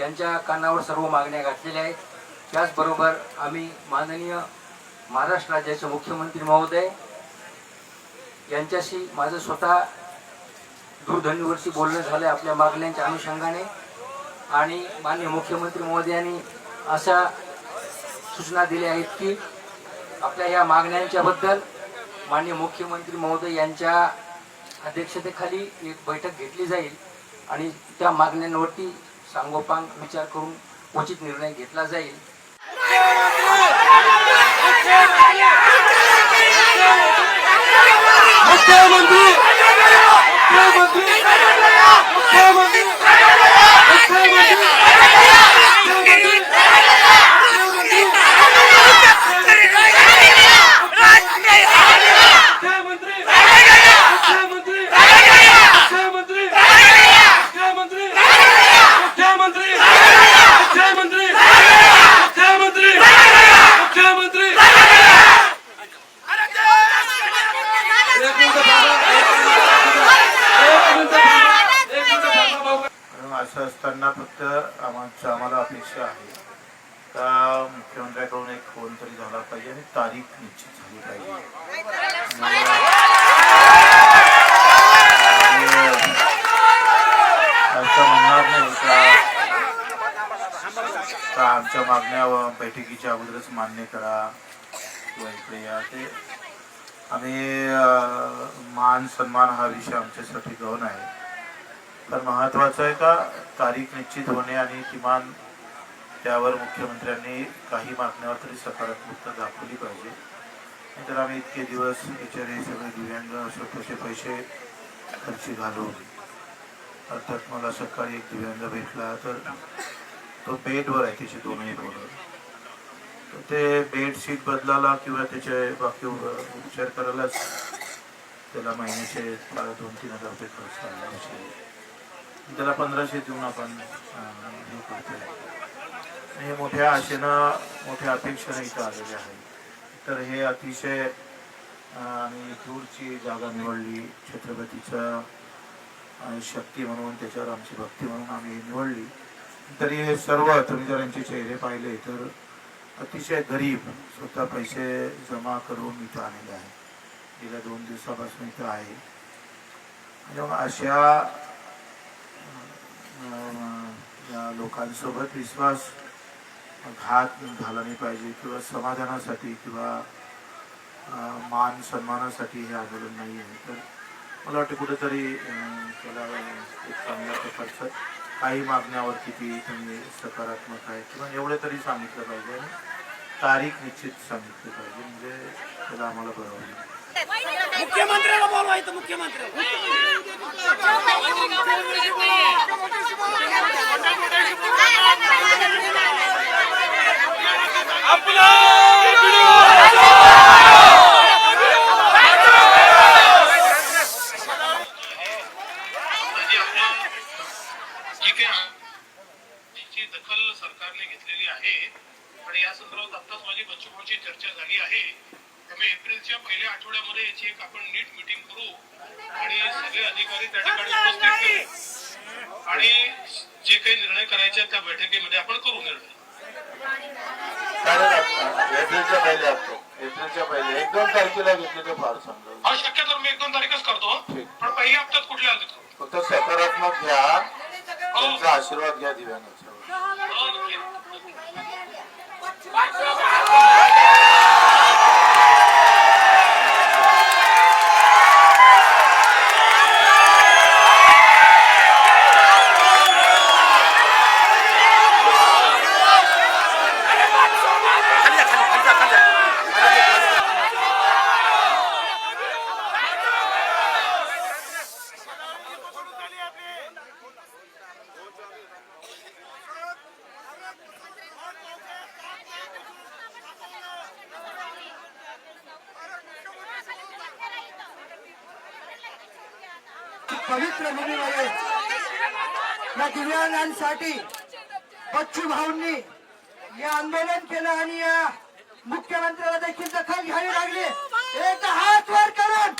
यांच्या कानावर सर्व मागण्या घातलेल्या आहेत. त्याचबरोबर आम्ही माननीय महाराष्ट्र राज्याचे मुख्यमंत्री महोदय यांच्याशी माझं स्वतः दूरध्वनीवरती बोलणं झालं आपल्या मागण्यांच्या अनुषंगाने. आणि माननीय मुख्यमंत्री महोदयांनी अशा सूचना दिल्या आहेत की आपल्या या मागण्यांच्याबद्दल माननीय मुख्यमंत्री महोदय यांच्या अध्यक्षतेखाली एक बैठक घेतली जाईल आणि त्या मागण्यांवरती सांगोपांग विचार करून उचित निर्णय घेतला जाईल. असं असताना फक्त आमच्या आम्हाला अपेक्षा आहे. का मुख्यमंत्र्याकडून एक फोन तरी झाला पाहिजे आणि तारीख निश्चित झाली पाहिजे. असं म्हणणार नाही का का आमच्या मागण्या बैठकीच्या अगोदरच मान्य करा. किंवा इकडे या. ते आम्ही मान सन्मान हा विषय आमच्यासाठी गौण आहे. तर महत्वाचं आहे का तारीख निश्चित होणे आणि किमान त्यावर मुख्यमंत्र्यांनी काही मागण्यावर तरी सकारात्मकता दाखवली पाहिजे. तर आम्ही इतके दिवस बिचारे सगळे दिव्यांग स्वतःचे पैसे खर्ची घालून अर्थात मला सकाळी एक दिव्यांग भेटला तर तो बेडवर आहे त्याचे दोनही बोलर तर ते बेडशीट बदलायला किंवा त्याचे बाकी उपचार करायलाच त्याला महिन्याचे दोन तीन हजार रुपये खर्च आला त्याला पंधराशे देऊन आपण हे करतोय. हे मोठ्या आशेनं मोठ्या अपेक्षेनं इथं आलेले आहे. तर हे अतिशय आणि दूरची जागा निवडली छत्रपतीचा शक्ती म्हणून त्याच्यावर आमची भक्ती म्हणून आम्ही निवडली. तरी हे सर्व तुम्ही जर यांचे चेहरे पाहिले तर अतिशय गरीब स्वतः पैसे जमा करून इथं आलेले आहे. गेल्या दोन दिवसापासून इथं आहे. मग अशा या लोकांसोबत विश्वास घात झाला नाही पाहिजे किंवा समाधानासाठी किंवा मान सन्मानासाठी हे आंदोलन नाही आहे. तर मला वाटतं कुठेतरी त्याला एक चांगल्या प्रकारचं काही मागण्यावर किती तुम्ही सकारात्मक आहे किंवा एवढे तरी सांगितलं पाहिजे आणि तारीख निश्चित सांगितली पाहिजे. म्हणजे त्याला आम्हाला बरं होईल मुख्यमंत्र्याला बोलवायचं मुख्यमंत्री आपला विरोध म्हणजे आपलं जी काही तिची दखल सरकारने घेतलेली आहे आणि या संदर्भात आत्ताच माझी बच्चूभाऊची चर्चा झाली आहे एप्रिलच्या पहिल्या आठवड्यामध्ये याची एक आपण नीट मिटिंग करू आणि सगळे अधिकारी त्या ठिकाणी उपस्थित आणि जे काही निर्णय करायचे आहेत त्या बैठकीमध्ये आपण करू निर्णय. चालेल आता. एप्रिलच्या पहिले असतो एप्रिलच्या पहिले एक दोन तारखेला घेतले तर फार हा शक्यतो मी एक दोन तारीखच करतो. पण पहिल्या हप्त्यात कुठल्या आले फक्त सकारात्मक घ्या. त्यांचा आशीर्वाद घ्या दिव्यांगाचा. पवित्र भूमीमध्ये या दिव्यांगांसाठी बच्चू भाऊंनी हे आंदोलन केलं आणि या मुख्यमंत्र्याला देखील दखल घ्यावी लागली. एक हात वर करून